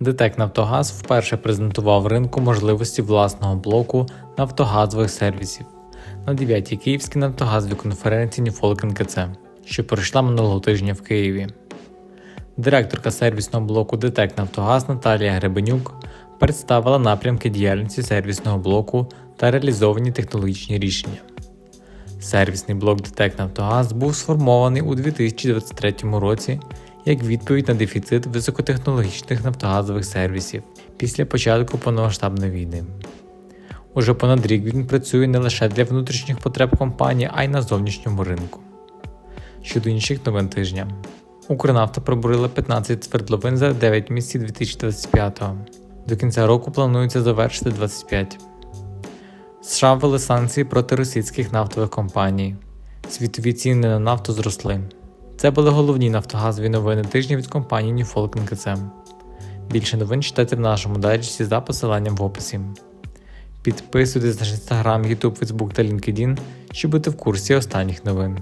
ДТЕК Нафтогаз вперше презентував ринку можливості власного блоку нафтогазових сервісів на 9-й Київській нафтогазовій конференції Ньюфолк НКЦ, що пройшла минулого тижня в Києві. Директорка сервісного блоку ДТЕК Нафтогаз Наталія Гребенюк представила напрямки діяльності сервісного блоку та реалізовані технологічні рішення. Сервісний блок ДТЕК Нафтогаз був сформований у 2023 році як відповідь на дефіцит високотехнологічних нафтогазових сервісів після початку повномасштабної війни. Уже понад рік він працює не лише для внутрішніх потреб компанії, а й на зовнішньому ринку. Щодо інших новин тижня. Укрнафта пробурила 15 свердловин за 9 місяців 2025-го. До кінця року планується завершити 25. США ввели санкції проти російських нафтових компаній. Світові ціни на нафту зросли. Це були головні нафтогазові новини тижня від компанії Newfolk НКЦ. Більше новин читайте в нашому дайджесті за посиланням в описі. Підписуйтесь на наш інстаграм, YouTube, Facebook та LinkedIn, щоб бути в курсі останніх новин.